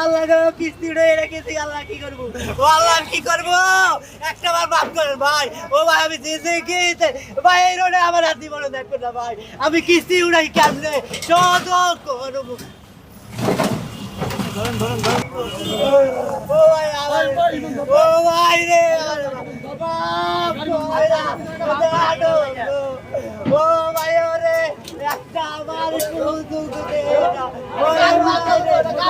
আল্লাহ কিস্তি উড়ে রেখেছি আল্লাহ কি করব? ও আল্লাহ আমি কি করব? একটা বার মাফ করেন ভাই। ও ভাই আমি যেতে গিয়েছে ভাই এই রোডে আমার হাত জীবনে দেখবে না ভাই আমি কিস্তি উড়াই কেমনে? শত করব। ধরুন ধরুন ধরুন। ও ভাই আমার ও ভাই রে বাপ। ও ভাই ওরে একটা আমার শুধু দে না। ও ভাই রে, একটা আমার- ও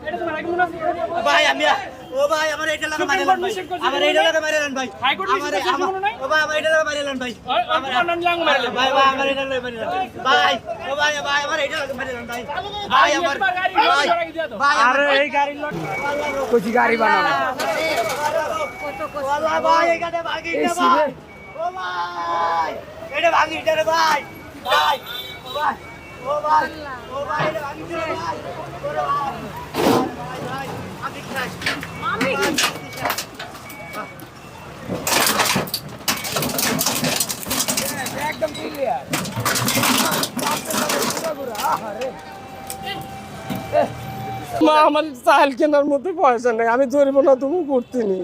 আমারে লাগ। ভাই, লাগ লাগ, লাগ লাগ আমার। আমার- লাগ, আমার লাগ। লগে- লগে লাগ আমি ও ভাই আমার এটা লাগা মারে লান ভাই আমার এটা লাগা মারে লান ভাই আমার? ও ভাই আমার এটা লাগা মারে লান ভাই ওই- ওই তোমার নাম লাং মারে লান। ভাই ভাই আমার এটা লাগা মারে লান ভাই ও ভাই ভাই আমার এটা লাগা মারে লান ভাই ভাই আমার ভাই আরে এই গাড়ির লোক কইছি গাড়ি বানাবো ওয়াল্লাহ ভাই এখানে ভাগি দে ভাই ও ভাই এটা ভাগি দে রে ভাই ভাই ও ভাই ও ভাই ও ভাই এটা ভাগি দে ভাই একদম ক্লিয়ার মা আমার চাল কেনার মতো পয়সা নেই আমি ধরবো না তুমি করতেনি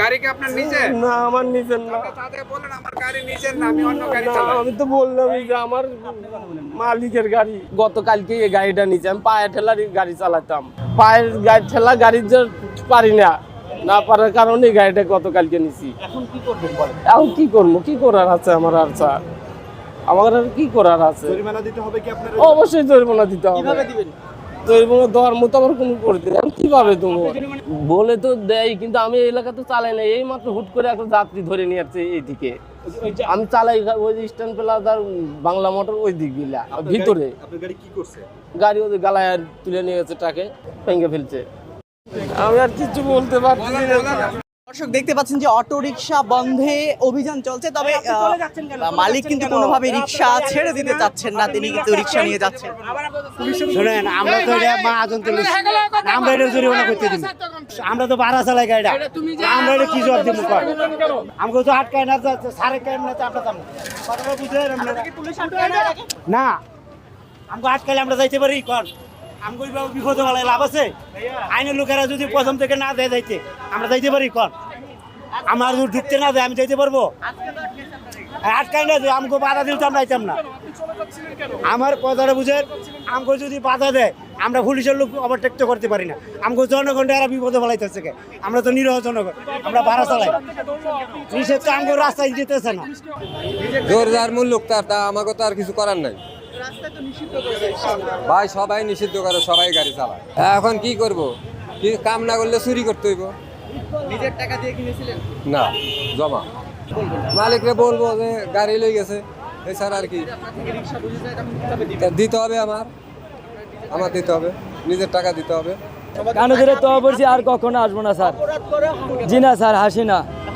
গাড়ি কি আপনার নিজের? না আমার নিজের না। তাদের বলেন আমার গাড়ি নিজের না আমি অন্য গাড়ি চালাই। আমি তো যে আমার মালিকের গাড়ি। গতকালকে এই গাড়িটা নিচে আমি পায়ে ঠেলার গাড়ি চালাতাম। পায়ের গাড়ি ঠেলা গাড়ি যে পারি না না পারার কারণে গাড়িটা গতকালকে নিছি। এখন কি করবেন বলেন? এখন কি করব? কি করার আছে আমার আর স্যার? আমার আর কি করার আছে? জরিমানা দিতে হবে কি আপনার? অবশ্যই জরিমানা দিতে হবে। কীভাবে দিবেন? জরিমানা দেওয়ার মতো আমার কোনো করতে। আমি কীভাবে দেবো? বলে তো দেয় কিন্তু আমি এলাকা তো চালাই না। এই মাত্র হুট করে একটা যাত্রী ধরে নিয়ে আসছে এইদিকে। আমি চালাই ওই যে স্ট্যান্ড তার বাংলা মোটর ওই দিক গিলা ভিতরে। গাড়ি কি করছে? গাড়ি ওদের গালায় আর তুলে নিয়ে গেছে ট্রাকে ভেঙে ফেলছে। আমি আর কিছু বলতে পারছি না। দর্শক দেখতে পাচ্ছেন যে অটো রিক্সা বন্ধে অভিযান চলছে তবে আহ, মালিক কিন্তু কোনোভাবে রিক্সা ছেড়ে দিতে চাচ্ছেন না তিনি কিন্তু রিক্সা নিয়ে যাচ্ছেন। শুনেন আমরা তো তুলি আমরা এটা জরিমানা করতে দিন আমরা তো ভাড়া চালাই গাড়িটা আমরা এটা কি জবাব দিব কর আমাকে তো আটকায় না সাড়ে কায় না আমরা যাব কথাটা বুঝে না। আমাকে আটকালে আমরা যাইতে পারি কর বিপদ বেলায় লাভ আছে? আইনের লোকেরা যদি প্রথম থেকে না দেয় যাইতে, আমরা যাইতে পারি কর আমার যদি ঢুকতে না দেয়, আমি যাইতে পারব? আটকায় না দেয় আমাকে বাধা দিলে তো আমরা যাইতাম না। আমার কথাটা বুঝে আমাকে যদি বাধা দেয়, আমরা পুলিশের লোক ওভারটেক তো করতে পারি না। আমাকে জনগণটা এরা বিপদে ফেলাইতেছে কে? আমরা তো নিরহ জনগণ, আমরা ভাড়া চালাই। নিষেধ তো আমাকে রাস্তায় যেতেছে না। জোর যার মূল লোক তার তা আমাকে তো আর কিছু করার নাই। ভাই সবাই নিষিদ্ধ করে সবাই গাড়ি চালায়। এখন কি করব? কি কাম না করলে চুরি করতে হইব? নিজের টাকা দিয়ে কিনেছিলেন? না জমা। মালিকরে বলব যে গাড়ি লই গেছে এছাড়া আর কি। দিতে হবে আমার। আমার দিতে হবে নিজের টাকা দিতে হবে। কানে ধরে তো বলছি আর কখনো আসব না স্যার। জি না স্যার হাসি না।